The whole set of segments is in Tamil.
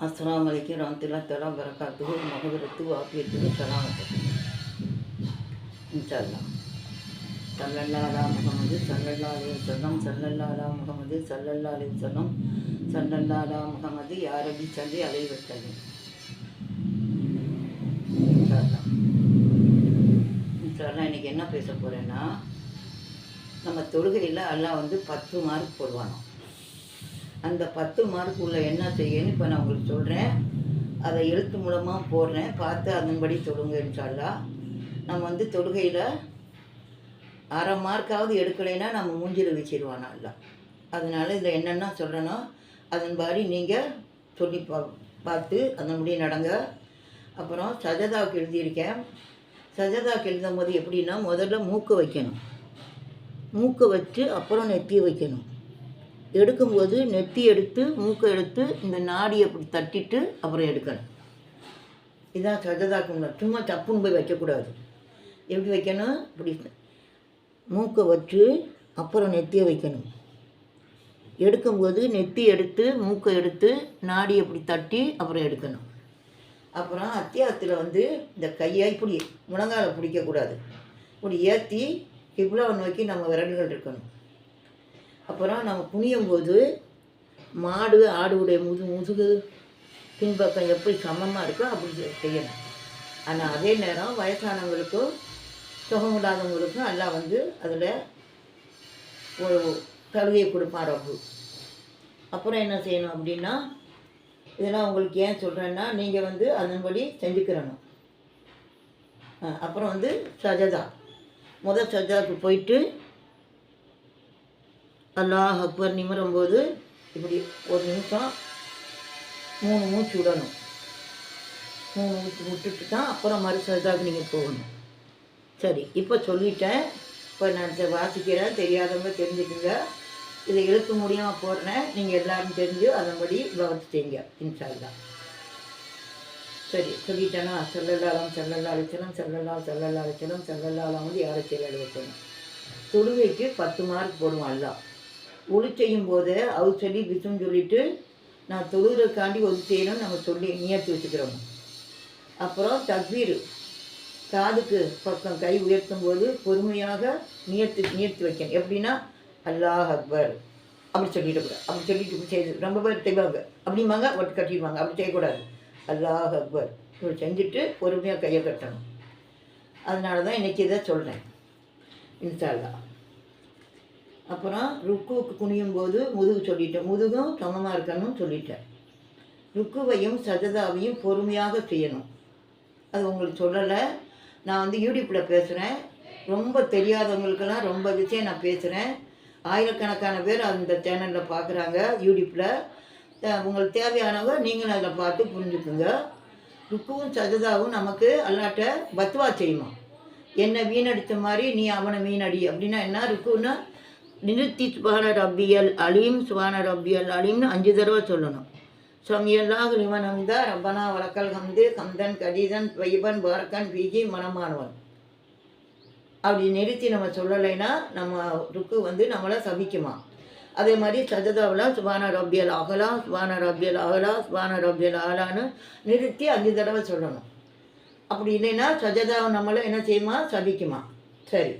அஸ்லாம் வலைக்கும் ரமத்துல்லா தலா வரகாத்துகு மகபரத்து வாக்கியத்துக்கு சலாமத்து இன்ஷால்லா சல்லல்லா அலா முகமது சல்லல்லா அலி வசல்லம் சல்லல்லா அலா முகமது சல்லல்லா அலி வசல்லம் சல்லல்லா அலா முகமது யாரபி சல்லி அலை வசல்லம் இன்ஷால்லா இன்னைக்கு என்ன பேச போகிறேன்னா நம்ம தொழுகையில் அல்லாஹ் வந்து பத்து மார்க் போடுவானோ அந்த பத்து மார்க் உள்ள என்ன செய்யணும் இப்போ நான் உங்களுக்கு சொல்கிறேன் அதை எழுத்து மூலமாக போடுறேன். பார்த்து அதன்படி தொழுங்க இன்ஷால்லா நம்ம வந்து தொழுகையில் அரை மார்க்காவது எடுக்கலைன்னா நம்ம மூஞ்சில வச்சிருவானா அல்ல அதனால் இதில் என்னென்ன சொல்கிறனோ அதன்படி நீங்கள் சொல்லி பா பார்த்து அதன்படி நடங்க. அப்புறம் சஜதாவுக்கு எழுதியிருக்கேன். சஜதாவுக்கு எழுதும் போது எப்படின்னா முதல்ல மூக்கு வைக்கணும். மூக்கை வச்சு அப்புறம் நெத்தி வைக்கணும். எடுக்கும்போது நெத்தி எடுத்து மூக்கை எடுத்து இந்த நாடி அப்படி தட்டிட்டு அப்புறம் எடுக்கணும். இதான் சஜதாக்கு சும்மா தப்புன்னு போய் வைக்கக்கூடாது. எப்படி வைக்கணும்? இப்படி மூக்கை வச்சு அப்புறம் நெத்தியை வைக்கணும். எடுக்கும்போது நெத்தி எடுத்து மூக்கை எடுத்து நாடி அப்படி தட்டி அப்புறம் எடுக்கணும். அப்புறம் அத்தியாவசத்தில் வந்து இந்த கையை இப்படி முழங்கால பிடிக்கக்கூடாது. இப்படி ஏற்றி கிப்லாவை நோக்கி நம்ம விரல்கள் இருக்கணும். அப்புறம் நம்ம குனியும் போது மாடு ஆடுடைய முது முதுகு பின்பக்கம் எப்படி சமமாக இருக்கோ அப்படி செய்யணும். ஆனால் அதே நேரம் வயசானவங்களுக்கும் சுகம் இல்லாதவங்களுக்கும் எல்லாம் வந்து அதில் ஒரு சலுகையை கொடுப்பான் அவங்க அப்புறம் என்ன செய்யணும் அப்படின்னா இதெல்லாம் உங்களுக்கு ஏன் சொல்கிறேன்னா நீங்கள் வந்து அதன்படி செஞ்சுக்கிறணும். அப்புறம் வந்து சஜதா. முதல் சஜதாவுக்கு போயிட்டு அல்லாஹ் அக்பர் நிமிரும்போது இப்படி ஒரு நிமிஷம் மூணு மூச்சு விடணும் மூணு மூச்சு விட்டுட்டு தான் அப்புறம் மறு சஜதாவுக்கு நீங்கள் போகணும் சரி இப்போ சொல்லிட்டேன் இப்போ நான் இதை வாசிக்கிறேன் தெரியாதவங்க தெரிஞ்சுக்குங்க இதை எழுத்து முடியாமல் போடுறேன் நீங்கள் எல்லாரும் தெரிஞ்சு அதன்படி கவனிச்சு செய்யுங்க இன்ஷால்லா சரி சொல்லிட்டேனா செல்லல்லாலாம் செல்லல்லா அலிச்சலம் செல்லல்லா செல்லல்லா அலிச்சலம் செல்லல்லாலாம் வந்து யாரை செயல் வைக்கணும் தொழுகைக்கு பத்து மார்க் போடுவோம் எல்லாம் ஒளி செய்யும் போது அவர் சொல்லி விசும் சொல்லிட்டு நான் தொழுகிறக்காண்டி ஒளி செய்யணும்னு நம்ம சொல்லி நியத்து வச்சுக்கிறோம். அப்புறம் தக்வீர் காதுக்கு பக்கம் கை உயர்த்தும் போது பொறுமையாக நியத்து நியத்து வைக்கணும். எப்படின்னா அல்லாஹ் அக்பர். அப்படி சொல்லிட்டு அப்படி சொல்லிட்டு செய்து ரொம்ப பேர் செய்வாங்க அப்படிம்பாங்க ஒட்டு கட்டிடுவாங்க. அப்படி செய்யக்கூடாது. அல்லாஹ் அக்பர். இப்படி செஞ்சுட்டு பொறுமையாக கையை கட்டணும். அதனால தான் இன்றைக்கி இதை சொல்கிறேன் இன்ஷால்லா அப்புறம் ருக்குவுக்கு குனியும் போது முதுகு சொல்லிட்டேன். முதுகும் சமமாக இருக்கணும்னு சொல்லிட்டேன். ருக்குவையும் சஜதாவையும் பொறுமையாக செய்யணும். அது உங்களுக்கு சொல்லலை. நான் வந்து யூடியூப்பில் பேசுகிறேன் ரொம்ப தெரியாதவங்களுக்கெல்லாம் ரொம்ப விஷயம் நான் பேசுகிறேன் ஆயிரக்கணக்கான பேர் அந்த சேனலில் பார்க்குறாங்க யூடியூப்பில் உங்களுக்கு தேவையானவங்க நீங்களும் அதில் பார்த்து புரிஞ்சுக்குங்க. ருக்குவும் சஜதாவும் நமக்கு அல்லாட்ட பத்வா செய்யுமா? என்னை வீணடித்த மாதிரி நீ அவனை வீணடி. அப்படின்னா என்ன? ருக்குன்னா நிறுத்தி சுபான ரப்பியல் அலீம் சுபான ரப்பியல் அலீம்னு அஞ்சு தடவை சொல்லணும். சமியல்லாஹ் லிமன் ஹம்தா ரப்பனா வலக்கல் ஹம்து ஹம்தன் கதீதன் வைபன் பாரக்கன் பிஜி மனமானவன். அப்படி நிறுத்தி நம்ம சொல்லலைன்னா நம்ம ருக்கு வந்து நம்மளை சபிக்குமா? அதே மாதிரி சஜதாவில் சுபான ரப்பியல் அகலா சுபான ரப்பியல் அகலா சுபான ரப்பியல் அகலான்னு நிறுத்தி அஞ்சு தடவை சொல்லணும். அப்படி இல்லைன்னா சஜதாவை நம்மளை என்ன செய்யுமா? சபிக்குமா? சரி.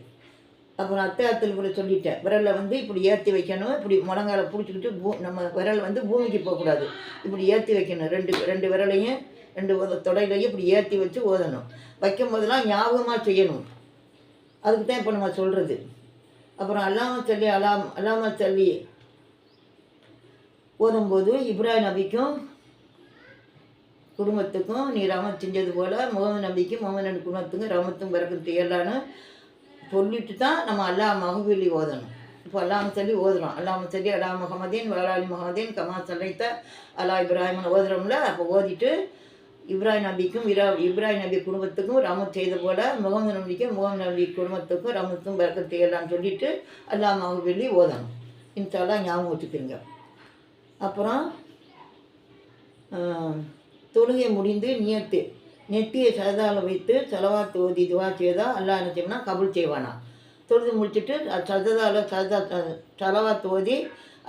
அப்புறம் அத்தியாயத்தில் கூட சொல்லிட்டேன். விரலை வந்து இப்படி ஏற்றி வைக்கணும். இப்படி முழங்கால பிடிச்சிக்கிட்டு பூ நம்ம விரல் வந்து பூமிக்கு போகக்கூடாது. இப்படி ஏற்றி வைக்கணும். ரெண்டு ரெண்டு விரலையும் ரெண்டு தொடையிலையும் இப்படி ஏற்றி வச்சு ஓதணும். வைக்கும் போதெல்லாம் ஞாபகமாக செய்யணும். அதுக்கு தான் இப்போ நம்ம சொல்கிறது அப்புறம் அல்லாம சொல்லி அலாம் அல்லாம சொல்லி ஓதும்போது இப்ராஹிம் நபிக்கும் குடும்பத்துக்கும் நீ ரமத் செஞ்சது போல் முகமது நபிக்கும் முகமது நபி குடும்பத்துக்கும் ரமத்தும் பிறக்கும் செய்யலான்னு சொல்லிட்டு தான் நம்ம அல்லாஹ் மகவிலி ஓதணும். இப்போ அல்லாம சொல்லி ஓதுறோம். அல்லாம சொல்லி அலா முகமதீன் வலாலி முகமதீன் கமா சலைத்த அலா இப்ராஹிம்னு ஓதுறோம்ல அப்போ ஓதிட்டு இப்ராஹிம் நபிக்கும் இரா இப்ராஹிம் நபி குடும்பத்துக்கும் ரமத் செய்த போல முகமது நபிக்கும் முகமது நபி குடும்பத்துக்கும் ரமத்தும் பறக்க செய்யலாம்னு சொல்லிட்டு அல்லாஹ் மகவிலி ஓதணும். இன்ஷால்லா ஞாபகம் வச்சுக்கிறீங்க அப்புறம் தொழுகை முடிந்து நியத்து. நெத்தியை சரதால வைத்து செலவாத்து ஓதி இதுவாக செய்தால் அல்லா என்ன செய்வானா கபுல் செய்வானா. தொழுது முடிச்சுட்டு சததால சரதா செலவாத்து ஓதி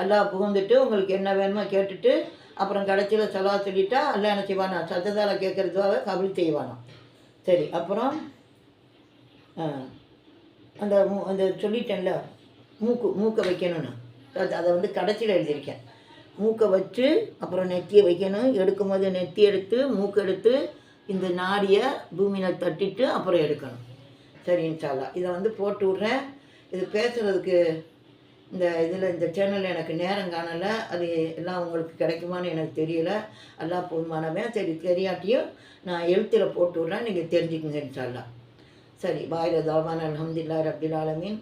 அல்லா புகுந்துட்டு உங்களுக்கு என்ன வேணுமோ கேட்டுட்டு அப்புறம் கடைசியில் செலவா சொல்லிட்டா அல்லா என்ன செய்வானா சத்ததால கேட்குறதுவாக கபில் செய்வானா. சரி அப்புறம் அந்த மூ அந்த சொல்லிட்டேன்ல மூக்கு மூக்கை வைக்கணும்னு. அதை வந்து கடைசியில் எழுதியிருக்கேன். மூக்கை வச்சு அப்புறம் நெத்தியை வைக்கணும். எடுக்கும்போது நெத்தி எடுத்து மூக்கு எடுத்து இந்த நாடியை பூமியில் தட்டிட்டு அப்புறம் எடுக்கணும். சரி இன்ஷால்லா இதை வந்து போட்டு விட்றேன். இது பேசுகிறதுக்கு இந்த இதில் இந்த சேனலில் எனக்கு நேரம் காணலை. அது எல்லாம் உங்களுக்கு கிடைக்குமான்னு எனக்கு தெரியல. எல்லாம் போதுமானவன். சரி தெரியாட்டியும் நான் எழுத்தில் போட்டு விட்றேன். நீங்கள் தெரிஞ்சுக்குங்க இன்ஷால்லா சரி பாயில தாவான் அலமதுல்லா ரப்பில் ஆலமீன்.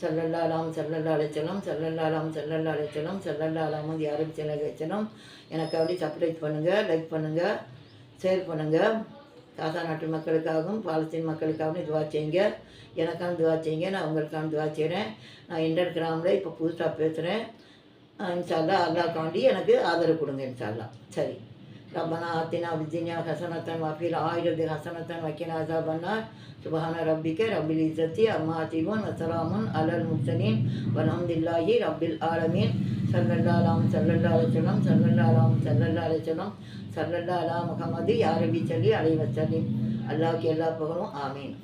சல்லல்லா அலாம் சல்லல்லா அலைச்சலம் சல்லல்லா அலாம் சல்லல்லா அலைச்சலம் சல்லல்லா அலாமது யாரும் சில அலைச்சலம் எனக்கு அப்படி சப்ரைஸ் பண்ணுங்கள் லைக் பண்ணுங்கள் சேர் பண்ணுங்கள் காசா நாட்டு மக்களுக்காகவும் பாலஸ்தீன் மக்களுக்காகவும் இதுவாக செய்யுங்க. எனக்கான இதுவாக செய்யுங்க. நான் உங்களுக்கான துவா செய்கிறேன் நான் இண்டர் கிராமில் இப்போ புதுசாக பேசுகிறேன் இன்ஷால்லா அல்லாக்காண்டி எனக்கு ஆதரவு கொடுங்க இன்ஷால்லா சரி. ரப்பனா ஆத்தினா விஜினியா ஹசனத்தன் வஃபீல் ஆயிரது ஹசனத்தன் வக்கீல் ஆசாபன்னா சுபஹான ரப்பிக்க ரபில் இசத்தி அம்மா சிவன் வசலாமுன் அலல் முசனீன் வலமதுல்லாஹி ரபில் ஆலமீன். சல்லல்லாலாம் சல்லல்லாலச்சனம் சல்லல்லாலாம் சல்லல்லாலச்சனம் சல்லல்லாலா முகமது யாரபி சொல்லி அலைவச்சலி அல்லாவுக்கு எல்லா புகழும் ஆமீன்.